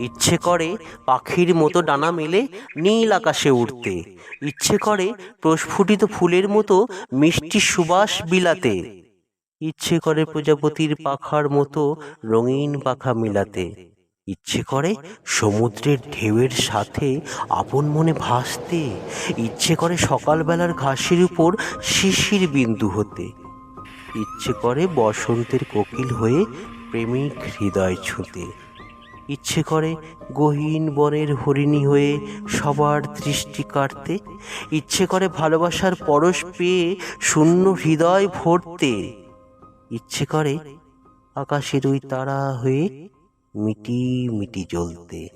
ইচ্ছে করে পাখির মতো ডানা মেলে নীল আকাশে উঠতে ইচ্ছে করে প্রস্ফুটিত ফুলের মতো মিষ্টি সুবাস বিলাতে। ইচ্ছে করে প্রজাপতির পাখার মতো রঙিন পাখা মিলাতে। ইচ্ছে করে সমুদ্রের ঢেউয়ের সাথে আপন মনে ভাসতে। ইচ্ছে করে সকালবেলার ঘাসের উপর শিশির বিন্দু হতে। ইচ্ছে করে বসন্তের কোকিল হয়ে প্রেমিক হৃদয় ছুঁতে। ইচ্ছে করে গহীন বনের হরিণী হয়ে সবার দৃষ্টি কাটতে ইচ্ছে করে ভালোবাসার পরশ পেয়ে শূন্য হৃদয় ভরতে, ইচ্ছে করে আকাশের ওই তারা হয়ে মিটি মিটি জ্বলতে।